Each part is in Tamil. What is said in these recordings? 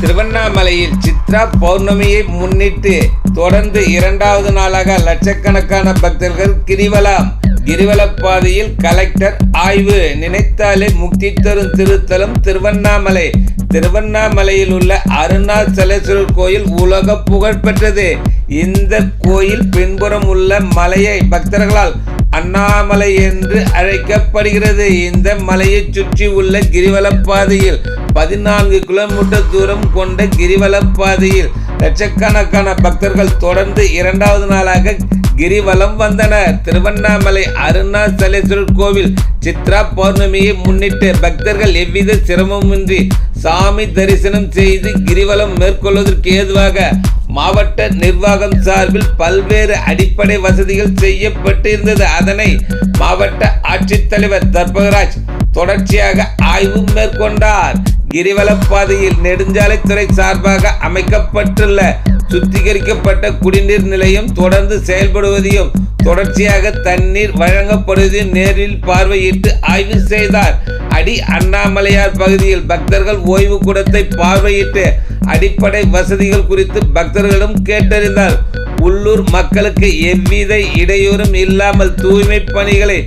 திருவண்ணாமலையில் சித்ரா பௌர்ணமியை முன்னிட்டு தொடர்ந்து இரண்டாவது நாளாக லட்சக்கணக்கான பக்தர்கள் கிரிவலம். கிரிவலப்பாதையில் கலெக்டர் ஆய்வு. நினைத்தாலே முக்தி தரும் திருத்தலம் திருவண்ணாமலை. திருவண்ணாமலையில் உள்ள அருணாச்சலேஸ்வரர் கோயில் உலக புகழ்பெற்றது இந்த கோயில் பின்புறம் உள்ள மலையை பக்தர்களால் அண்ணாமலை என்று அழைக்கப்படுகிறது. இந்த மலையை சுற்றி உள்ள கிரிவலப்பாதையில் பதினான்கு கிலோமீட்டர் தூரம் கொண்ட கிரிவலப் பாதையில் லட்சக்கணக்கான பக்தர்கள் தொடர்ந்து இரண்டாவது நாளாக கிரிவலம் வந்தனர். திருவண்ணாமலை அருணாச்சலேஸ்வரர் கோவில் சித்ரா பௌர்ணமியை முன்னிட்டு பக்தர்கள் எவ்வித சிரமமின்றி சாமி தரிசனம் செய்து கிரிவலம் மேற்கொள்வதற்கு ஏதுவாக மாவட்ட நிர்வாகம் சார்பில் பல்வேறு அடிப்படை வசதிகள் செய்யப்பட்டிருந்தது. அதனை மாவட்ட ஆட்சித்தலைவர் தர்பகராஜ் தொடர்ச்சியாக ஆய்வு மேற்கொண்டார். கிரிவலப்பாதையில் நெடுஞ்சாலைத்துறை சார்பாக அமைக்கப்பட்டுள்ள சுத்திகரிக்கப்பட்ட குடிநீர் நிலையம் தொடர்ந்து செயல்படுவதையும் தொடர்ச்சியாக தண்ணீர் வழங்கப்படுவதையும் நேரில் பார்வையிட்டு ஆய்வு செய்தார். அடி அண்ணாமலையார் பகுதியில் பக்தர்கள் ஓய்வு கூடத்தை பார்வையிட்டு அடிப்படை வசதிகள் குறித்து பக்தர்களிடம் கேட்டறிந்தார். உள்ளூர் மக்களுக்கு எவ்வித இடையூறும் இல்லாமல் தூய்மை பணிகளை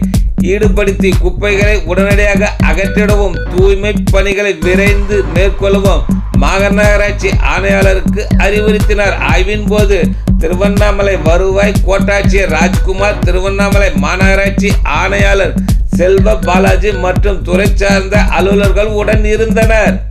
ஈடுபடுத்தி குப்பைகளை உடனடியாக அகற்றிடவும் தூய்மை பணிகளை விரைந்து மேற்கொள்ளவும் மாநகராட்சி ஆணையாளருக்கு அறிவுறுத்தினார். ஆய்வின் போது திருவண்ணாமலை வருவாய் கோட்டாட்சியர் ராஜ்குமார் திருவண்ணாமலை மாநகராட்சி ஆணையாளர் செல்வ பாலாஜி மற்றும் துறை சார்ந்த அலுவலர்கள் உடன் இருந்தனர்.